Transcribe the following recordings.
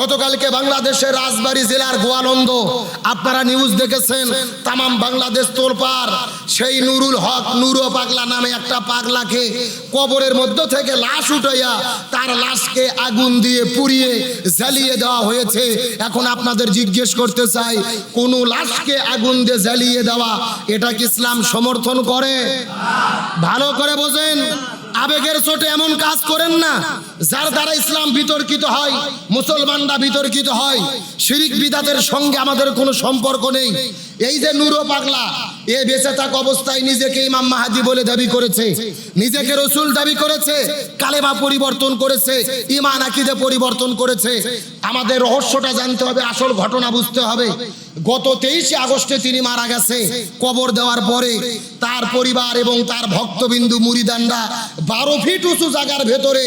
গতকালকে বাংলাদেশের রাজবাড়ী জেলার গোয়ালন্দ, আপনারা নিউজ দেখেছেন, তামাম বাংলাদেশ তোলপার সেই নুরুল হক নুরো পাগলা নামে একটা পাগলাকে কবরের মধ্য থেকে লাশ উঠাইয়া তার লাশকে আগুন দিয়ে পুড়িয়ে জ্বালিয়ে দেওয়া হয়েছে। এখন আপনাদের জিজ্ঞেস করতে চাই, কোন লাশকে আগুন দিয়ে জ্বালিয়ে দেওয়া, এটা কি ইসলাম সমর্থন করে? ভালো করে বোঝেন। আবেগের চোটে এমন কাজ করেন না। যার দ্বারা ইসলাম বিতর্কিত হয়, মুসলমানরা বিতর্কিত হয়, শিরিক বিদাতের সঙ্গে আমাদের কোনো সম্পর্ক নেই। এই যে নুরো পাগলা, এ বেঁচে থাক অবস্থায় নিজেকে ইমাম মাহাদি বলে দাবি করেছে, নিজেকে রসুল দাবি করেছে, কালেমা পরিবর্তন করেছে, ইমান আকিদে পরিবর্তন করেছে। আমাদের রহস্যটা জানতে হবে, আসল ঘটনা বুঝতে হবে। গত তেইশে আগস্টে তিনি মারা গেছে, কবর দেওয়ার পরে তার পরিবার এবং তার ভক্তবিন্দু, মুরিদানরা বারো ফিট উঁচু জায়গার ভেতরে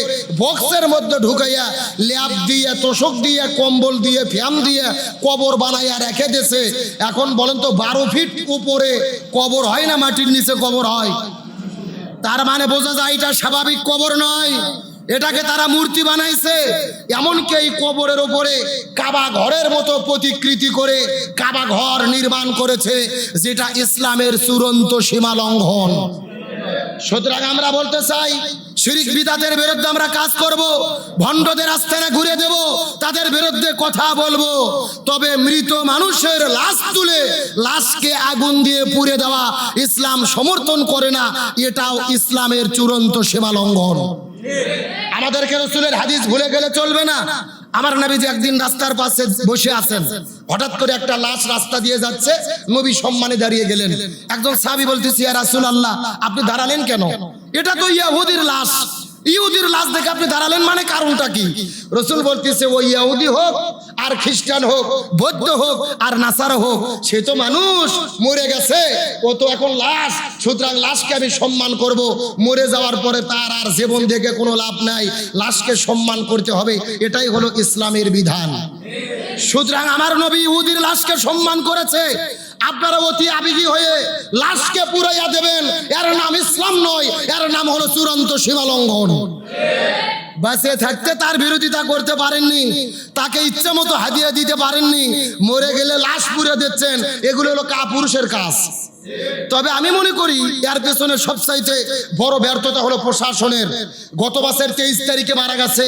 বক্সের মধ্যে ঢুকাইয়া ল্যাপ দিয়ে, তোষক দিয়ে, কম্বল দিয়ে ফ্যাম দিয়ে কবর বানাইয়া রেখে দিয়েছে। এখন বলেন তো, বারো ফিট উপরে কবর হয় না, মাটির নিচে কবর হয়? তার মানে বোঝা যায় এটা স্বাভাবিক কবর নয়। এটাকে তারা মূর্তি বানাইছে। এমনকি এই কবরের উপরে কাবা ঘরের মতো প্রতিকৃতি করে কাবা ঘর নির্মাণ করেছে, যেটা ইসলামের চূড়ান্ত সীমা লঙ্ঘন। সুতরাং আমরা বলতে চাই শিরিক বিদাতের বিরুদ্ধে আমরা কাজ করব, ভণ্ডদের আস্থানে ঘুরে দেব, তাদের বিরুদ্ধে কথা বলব। তবে মৃত মানুষের লাশ তুলে, লাশকে আগুন দিয়ে পুড়ে দেওয়া ইসলাম সমর্থন করে না, এটাও ইসলামের চূড়ান্ত সীমা লঙ্ঘন। আমাদেরকে রসুলের হাদিস ভুলে গেলে চলবে না। আমার নবী যে একদিন রাস্তার পাশে বসে আছেন। হঠাৎ করে একটা লাশ রাস্তা দিয়ে যাচ্ছে, নবী সম্মানে দাঁড়িয়ে গেলেন। একজন সাহাবী বলতেছি রাসূল আল্লাহ আপনি দাঁড়ালেন কেন? এটা তো ইয়াহুদির লাশ। ইহুদির লাশ দেখে আপনি দাঁড়ালেন মানে কারণটা কি? রসুল বলতেছে ওই ইয়াহুদি হোক, আর খ্রিস্টান হোক, বৌদ্ধ হোক, আর নাসার হোক, সে তো মানুষ, মরে গেছে। ও তো এখন লাশ, সুতরাং লাশকে আমি সম্মান করব। মরে যাওয়ার পরে তার আর জীবন দেখে কোনো লাভ নাই। লাশকে সম্মান করতে হবে, এটাই হলো ইসলামের বিধান। সুতরাং আমার নবী উদির লাশকে সম্মান করেছে। আপনারা অতি আবেগী হয়ে লাশকে পুরাইয়া দেবেন। এর নাম ইসলাম নয়, এর নাম হলো চূড়ান্ত সীমালঙ্ঘন। বাসে থাকতে তার বিরোধিতা করতে পারেননি। তাকে ইচ্ছে মতো হাদিয়া দিতে পারেননি। মরে গেলে লাশ পুড়ে দিচ্ছেন। এগুলো হলো কাপুরুষের কাজ। তবে আমি মনে করি, এর পেছনে সবচাইতে বড় ব্যর্থতা হলো প্রশাসনের। গত মাসের তেইশ তারিখে মারা গেছে।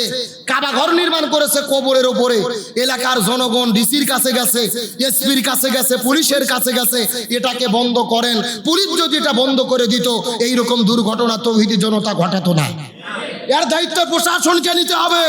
কাবা ঘর নির্মাণ করেছে কবরের ওপরে এলাকার জনগণ ডিসির কাছে গেছে, এসপির কাছে গেছে, পুলিশের কাছে গেছে। এটাকে বন্ধ করেন। পুলিশ যদি এটা বন্ধ করে দিত, এইরকম দুর্ঘটনা তৌহিদি জনতা ঘটাতো না। এর দায়িত্ব প্রশাসনকে নিতে হবে।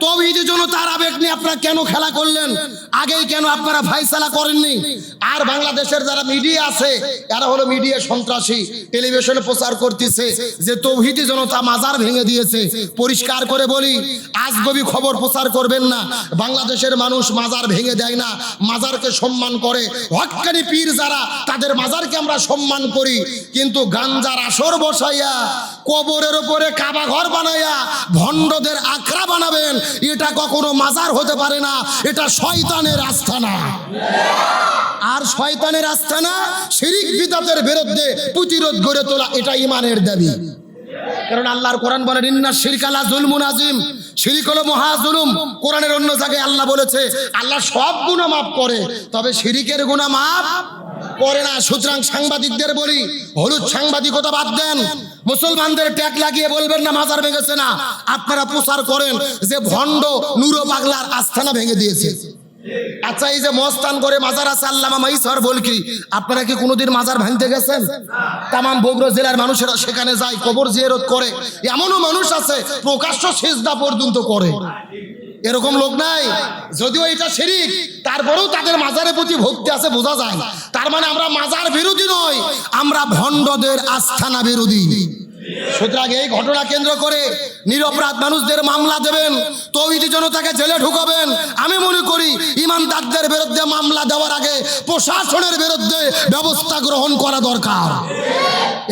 তৌহিদি জনতার আবেগ নিয়ে আপনারা কেন খেলা করলেন? আগেই কেন আপনারা ফাইসালা করেননি? আর বাংলাদেশের যারা মিডিয়া আছে, এরা হলো মিডিয়া সন্ত্রাসী। টেলিভিশনে প্রচার করতেছে যে তৌহিদি জনতা মাজার ভেঙে দিয়েছে। পরিষ্কার করে বলি আজ আজগবি খবর প্রচার করবেন না। বাংলাদেশের মানুষ মাজার ভেঙে দেয় না। মাজারকে সম্মান করে। হকানি পীর যারা, তাদের মাজারকে আমরা সম্মান করি। কিন্তু গাঞ্জার আসর বসাইয়া কবরের উপরে কাবা ঘর বানাইয়া ভণ্ডদের আখড়া বানাবেন, এটা কখনো মাজার হতে পারে না, এটা শয়তানের আস্থানা। আর শয়তানের আস্থানা শিরিক বিদাতের বিরুদ্ধে প্রতিরোধ গড়ে তোলা, এটা ইমানের দাবি। কারণ আল্লাহর কোরআন বলেন, ইন্না শিরকালা জুলমুন আজিম শিরিক হলো মহা জুলুম। কোরআনের অন্য জায়গায় আল্লাহ বলেছে, আল্লাহ সব গুনাহ মাফ করে। তবে শিরিকের গুনাহ মাফ করে না। সুতরাং সাংবাদিকদের বলি, হলুদ সাংবাদিকতা বাদ দেন। মুসলমানদের ট্যাগ লাগিয়ে বলবেন না মাজার ভেঙেছে না। আপনারা প্রচার করেন যে ভণ্ড নুরো পাগলার আস্থানা ভেঙে দিয়েছে। আচ্ছা এই যে মস্তান করে মাজার আছে, আল্লামা মাইসর বলকি, আপনারা কি কোনোদিন মাজার ভাঙতে গেছেন? তামাম বগুড়া জেলার মানুষেরা সেখানে যায়, কবর জিয়ারত করে। এমনও মানুষ আছে, প্রকাশ্য সেজদা পর্যন্ত করে। এরকম লোক নাই। যদিও এটা শিরিক, তারপরেও তাদের মাজারের প্রতি ভক্তি আছে, বোঝা যায়। তার মানে আমরা মাজার বিরোধী নয় আমরা ভণ্ডদের আস্থানা বিরোধী। সুতরাং এই ঘটনা কেন্দ্র করে নিরপরাধ মানুষদের মামলা দেবেন, তৌহিদি জনতাকে জেলে ঢুকাবেন। আমি মনে করি ইমানদারদের বিরুদ্ধে মামলা দেওয়ার আগে প্রশাসনের বিরুদ্ধে ব্যবস্থা গ্রহণ করা দরকার।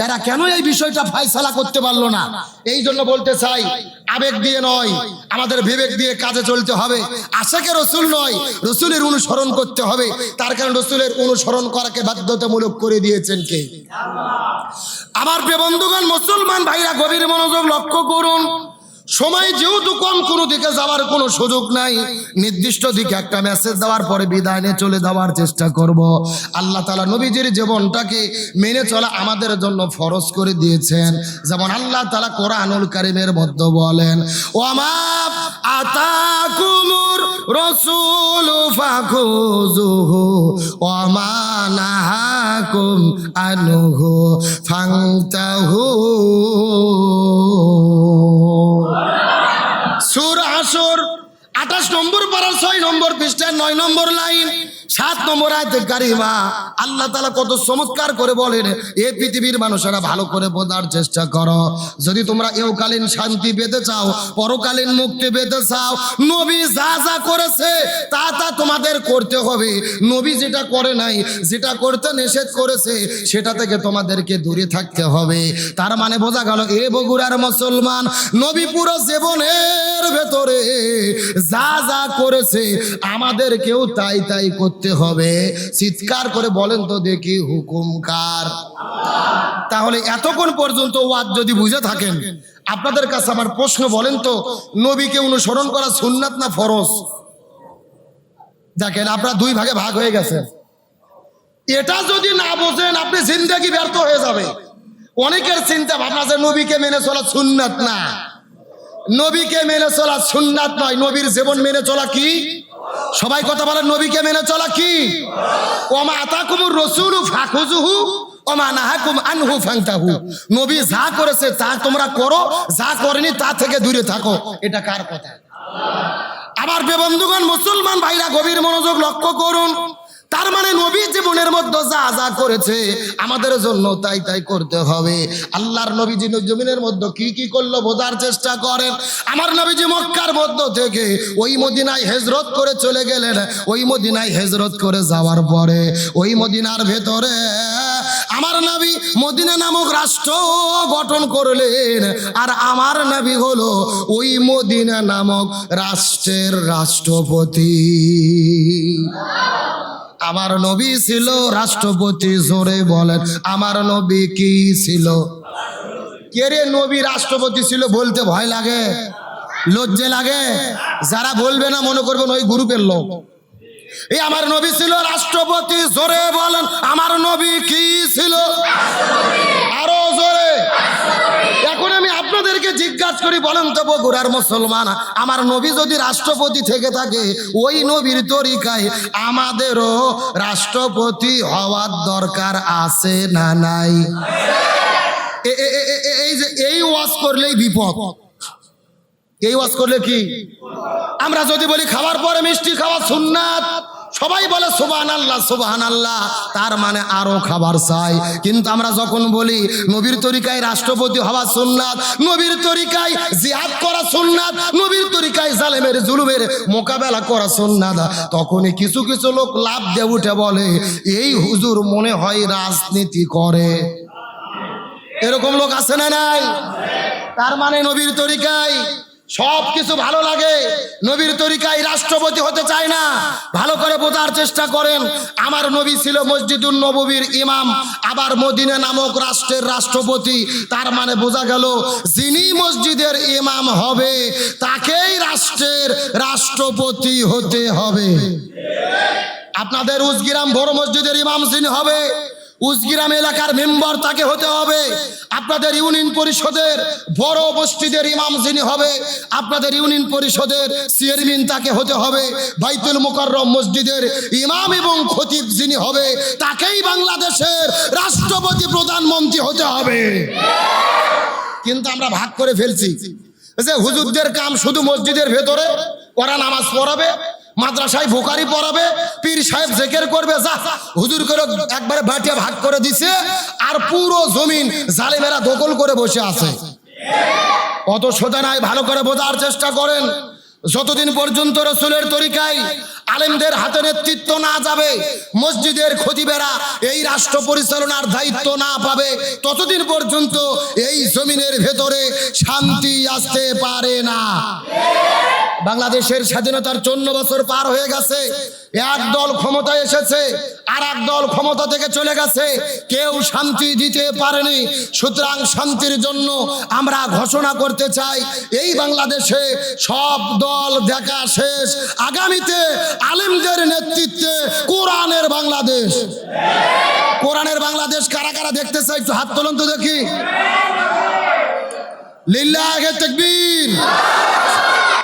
এরা কেন এই বিষয়টা ফাইসলা করতে পারল না? এই জন্য বলতে চাই, আবেগ দিয়ে নয়, আমাদের বিবেক দিয়ে কাজে চলতে হবে। আশাকে রসুল নয়, রসুলের অনুসরণ করতে হবে। তার কারণ রসুলের অনুসরণ করাকে বাধ্যতামূলক করে দিয়েছেন কে? আমার বন্ধুগণ, মুসলমান ভাইরা গভীর মনোযোগ লক্ষ্য করুন। সময় যেহেতু কম, কোনো দিকে যাওয়ার কোনো সুযোগ নাই। নির্দিষ্ট দিকে একটা মেসেজ দেওয়ার পরে বিদায় নিয়ে চলে যাওয়ার চেষ্টা করব। আল্লাহ তালা নবীজির জীবনটাকে মেনে চলা আমাদের জন্য ফরজ করে দিয়েছেন। যেমন আল্লাহ তালা কোরআনুল কারিমের মধ্যে বলেন ওমা আতাকুমুর রসুল ফাখুজুহু ওমা নাহাকুম আনুহু ফাংতাহু। সুর আসর আঠাশ নম্বর পাড়ার ছয় নম্বর পৃষ্ঠার নয় নম্বর লাইন, সাত নম্বর আয়তে কারিমা। আল্লাহ তালা কত চমৎকার করে বলেন, এ পৃথিবীর মানুষেরা ভালো করে বোঝার চেষ্টা করো। যদি তোমরা এওকালীন শান্তি পেতে চাও, পরকালীন মুক্তি পেতে চাও, নবী যা যা করেছে, তা তা তোমাদের করতে হবে। নবী যেটা করে নাই, যেটা করতে নিষেধ করেছে, সেটা থেকে তোমাদেরকে দূরে থাকতে হবে। তার মানে বোঝা গেল, এ বগুড়ার মুসলমান, নবী পুরো জীবনের ভেতরে যা যা করেছে, আমাদেরকেও তাই তাই করতে হবে। চিৎকার করে বলেন তো দেখি হুকুমকার তাহলে এতক্ষণ পর্যন্ত ওয়াজ যদি বুঝে থাকেন, আপনাদের কাছে আমার প্রশ্ন, বলেন তো, নবীকে অনুসরণ করা সুন্নাত না ফরজ? দেখেন, আপনারা দুই ভাগে ভাগ হয়ে গেছেন এটা যদি না বোঝেন, আপনি জিন্দাগি ব্যর্থ হয়ে যাবে। অনেকের চিন্তা ভাবনা যে নবীকে মেনে চলা সুন্নাত না। নবীকে মেনে চলা সুন্নাত নয়, নবীর জীবন মেনে চলা কি? সবাই কথা বলেন, নবীকে মেনে চলা কি? ওমা আতাকুমুর রসুল ফাখুজুহু ওমা নাহাকুম আনহু ফাংতাহু। নবী যা করেছে তা তোমরা করো, যা করেনি তা থেকে দূরে থাকো। এটা কার কথা? আমার বেবন্ধুগণ মুসলমান ভাইরা গভীর মনোযোগ লক্ষ্য করুন। তার মানে নবী জীবনের মধ্যে যা যা করেছে, আমাদের জন্য তাই তাই করতে হবে। আল্লাহর নবীজি জমিনের মধ্যে কি কি করল বোঝার চেষ্টা করেন। আমার নবীজি মক্কার মধ্য থেকে ওই মদিনায় হেজরত করে চলে গেলেন। ওই মদিনায় হেজরত করে যাওয়ার পরে ওই মদিনার ভেতরে আমার নবী মদিনা নামক রাষ্ট্র গঠন করলেন। আর আমার নবী হলো ওই মদিনা নামক রাষ্ট্রের রাষ্ট্রপতি। আমার নবী ছিল রাষ্ট্রপতি, জোরে বলেন। আমার নবী কি ছিল? কে রে নবী রাষ্ট্রপতি ছিল বলতে ভয় লাগে? লজ্জে লাগে? যারা বলবে না মনে করবেন ওই গ্রুপের লোক। এই আমার নবী ছিল রাষ্ট্রপতি, জোরে বলেন, আমার নবী কি ছিল? আরও জোরে। এখন আমি আপনাদেরকে জিজ্ঞাসা করি, বলেন তো বগুড়ার মুসলমান, আমার নবী যদি রাষ্ট্রপতি থেকে থাকে, ওই নবীর তরিকায় আমাদেরও রাষ্ট্রপতি হওয়ার দরকার আছে না নাই? এই যে, এই ওয়াজ করলেই বিপদ। এই ওয়াজ করলে কি? আমরা যদি বলি খাবার পরে মিষ্টি খাওয়া সুন্নাত, সবাই বলে সুবাহান আল্লাহ সুবাহান আল্লাহ তার মানে আরও খাবার চাই। কিন্তু আমরা যখন বলি নবীর তরিকায় রাষ্ট্রপতি হওয়া সুন্নাত, নবীর তরিকায় জিহাদ করা সুন্নাত, নবীর তরিকায় জালেমের জুলুমের মোকাবেলা করা সুন্নাত, তখনই কিছু কিছু লোক লাভ দিয়ে উঠে বলে, এই হুজুর মনে হয় রাজনীতি করে। এরকম লোক আছে না নাই? তার মানে নবীর তরিকায় সব কিছু ভালো লাগে। নবীর তরিকায় রাষ্ট্রপতি হতে চায় না। ভালো করে বোঝার চেষ্টা করেন। আমার নবী ছিল মসজিদুল নববীর ইমাম, আবার মদিনা নামক রাষ্ট্রের রাষ্ট্রপতি। তার মানে বোঝা গেল, যিনি মসজিদের ইমাম হবে, তাকেই রাষ্ট্রের রাষ্ট্রপতি হতে হবে। আপনাদের উজগিরাম বড় মসজিদের ইমাম যিনি হবে উজগিরাম এলাকার মেম্বার তাকে হতে হবে। আপনাদের ইউনিয়ন পরিষদের বড় মসজিদের ইমাম যিনি হবে, আপনাদের ইউনিয়ন পরিষদের চেয়ারম্যান তাকে হতে হবে। বাইতুল মোকাররম মসজিদের ইমাম এবং খতিব যিনি হবে, তাকেই বাংলাদেশের রাষ্ট্রপতি প্রধানমন্ত্রী হতে হবে। কিন্তু আমরা ভাগ করে ফেলছি। যে হুজুরদের কাম শুধু মসজিদের ভেতরে, ওরা নামাজ পড়াবে মাদ্রাসায় ভোকারি পড়াবে, পীর সাহেব জেকের করবে, যা। হুজুর করে একবারে বাটিয়া ভাগ করে দিছে, আর পুরো জমিন জালেমেরা দখল করে বসে আছে। অত সোজা নাই, ভালো করে বোঝার চেষ্টা করেন। যতদিন পর্যন্ত রসুলের তরিকায় আলেমদের হাতে নেতৃত্ব না যাবে, মসজিদের খতিবেরা এই রাষ্ট্র পরিচালনার দায়িত্ব না পাবে, ততদিন পর্যন্ত এই জমিনের ভেতরে শান্তি আসতে পারে না। বাংলাদেশের স্বাধীনতার চন্ন বছর পার হয়ে গেছে। এক দল ক্ষমতায় এসেছে আর এক দল ক্ষমতা থেকে চলে গেছে। কেউ শান্তি দিতে পারেনি। সুতরাং শান্তির জন্য আমরা ঘোষণা করতে চাই, এই বাংলাদেশে সব দল দেখা শেষ। আগামীতে আলিমদের নেতৃত্বে কোরআনের বাংলাদেশ। কোরআনের বাংলাদেশ কারা কারা দেখতে চাই একটু হাত তোলন তো দেখি। লিল্লাহে তাকবীর।